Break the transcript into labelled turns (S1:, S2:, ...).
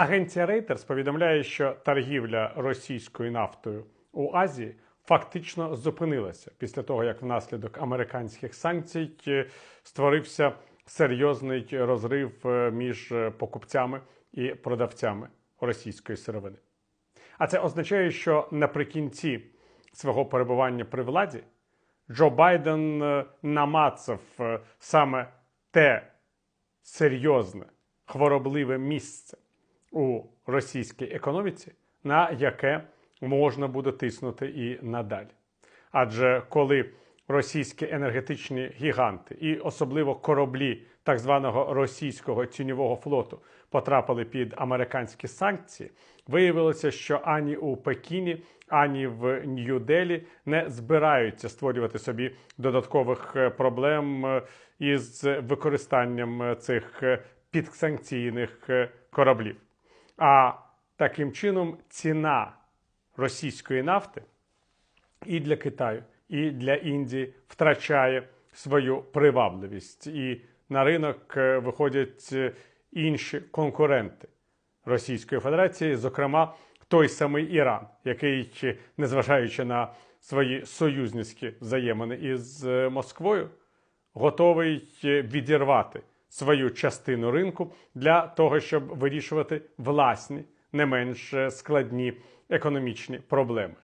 S1: Агенція Reuters повідомляє, що торгівля російською нафтою у Азії фактично зупинилася після того, як внаслідок американських санкцій е, створився серйозний розрив е, між е, покупцями і продавцями російської сировини. А це означає, що наприкінці свого перебування при владі Джо Байден намацав саме те серйозне хворобливе місце у російській економіці, на яке можна буде тиснути і надалі. Адже коли російські енергетичні гіганти і особливо кораблі так званого російського тіньового флоту потрапили під американські санкції, виявилося, що ані у Пекіні, ані в Нью-Делі не збираються створювати собі додаткових е, проблем е, із використанням е, цих підсанкційних кораблів. А таким чином ціна російської нафти і для Китаю, і для Індії втрачає свою привабливість. І на ринок е, виходять е, інші конкуренти Російської Федерації, зокрема той самий Іран, який, незважаючи на свої союзницькі взаємини із е, Москвою, готовий відірвати свою частину ринку для того, щоб вирішувати власні не менш складні економічні проблеми.